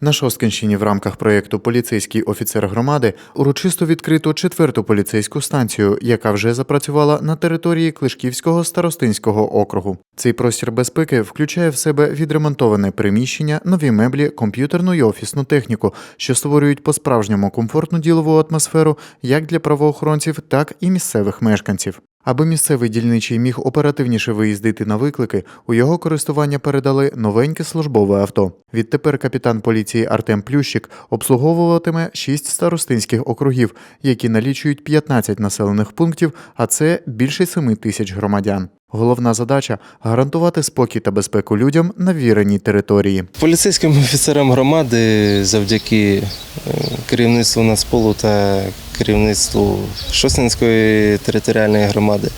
На Шосткинщині в рамках проєкту Поліцейський офіцер громади урочисто відкрито четверту поліцейську станцію, яка вже запрацювала на території Клишківського старостинського округу. Цей простір безпеки включає в себе відремонтоване приміщення, нові меблі, комп'ютерну і офісну техніку, що створюють по-справжньому комфортну ділову атмосферу як для правоохоронців, так і місцевих мешканців. Аби місцевий дільничий міг оперативніше виїздити на виклики, у його користування передали новеньке службове авто. Відтепер капітан поліції Артем Плющик обслуговуватиме шість старостинських округів, які налічують 15 населених пунктів, а це більше 7 тисяч громадян. Головна задача гарантувати спокій та безпеку людям на віреній території. Поліцейським офіцерам громади завдяки е, керівництву Нацполу та керівництву Шосинської територіальної громади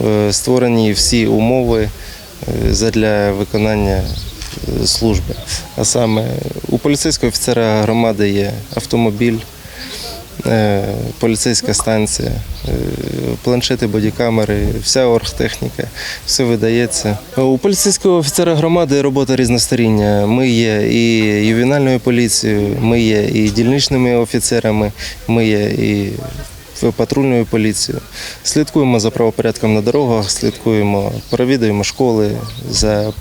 е, створені всі умови е, задля виконання служби. А саме у поліцейського офіцера громади є автомобіль, поліцейська станція, е, планшети, бодікамери, вся оргтехніка, все видається. У поліцейського офіцера громади робота різностороння. Ми є і ювенальною поліцією, ми є і дільничними офіцерами, ми є і патрульною поліцією. Слідкуємо за правопорядком на дорогах, слідкуємо, провідуємо школи, за, е,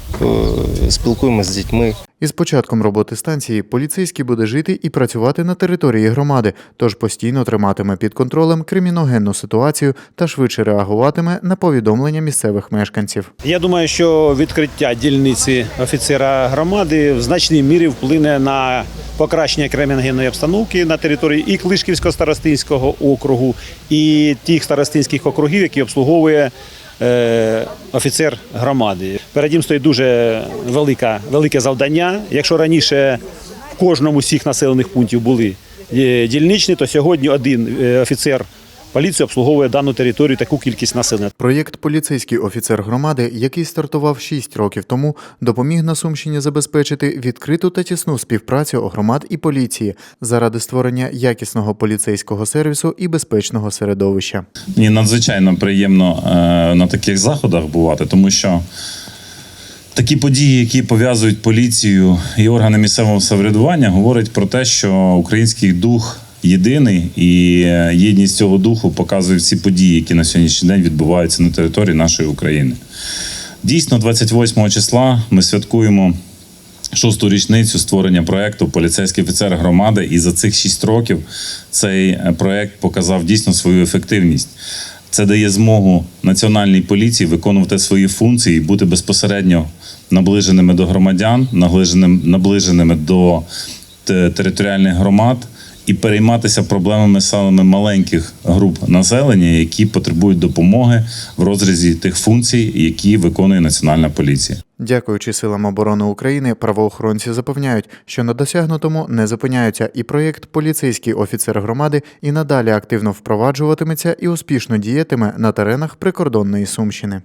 спілкуємося з дітьми. Із початком роботи станції поліцейський буде жити і працювати на території громади, тож постійно триматиме під контролем криміногенну ситуацію та швидше реагуватиме на повідомлення місцевих мешканців. Я думаю, що відкриття дільниці офіцера громади в значній мірі вплине на покращення криміногенної обстановки на території і Клишківського старостинського округу, і тих старостинських округів, які обслуговує е, офіцер громади. Перед ним стоїть дуже велика, велике завдання. Якщо раніше в кожному з цих населених пунктів були е, дільничні, то сьогодні один е, офіцер поліції обслуговує дану територію таку кількість населення. Проєкт Поліцейський офіцер громади, який стартував 6 років тому, допоміг на Сумщині забезпечити відкриту та тісну співпрацю громад і поліції заради створення якісного поліцейського сервісу і безпечного середовища. Мені надзвичайно приємно е, на таких заходах бувати, тому що такі події, які пов'язують поліцію і органи місцевого самоврядування, говорять про те, що український дух єдиний, і е, єдність цього духу показують всі події, які на сьогоднішній день відбуваються на території нашої України. Дійсно, 28 числа ми святкуємо шосту річницю створення проекту Поліцейський офіцер громади. І за цих шість років цей е, проект показав дійсно свою ефективність. Це дає змогу національній поліції виконувати свої функції, бути безпосередньо наближеними до громадян, наближеним- наближеними до територіальних громад і перейматися проблемами саме маленьких груп населення, які потребують допомоги в розрізі тих функцій, які виконує національна поліція. Дякуючи силам оборони України, правоохоронці запевняють, що на досягнутому не зупиняються, і проєкт Поліцейський офіцер громади і надалі активно впроваджуватиметься і успішно діятиме на теренах прикордонної Сумщини.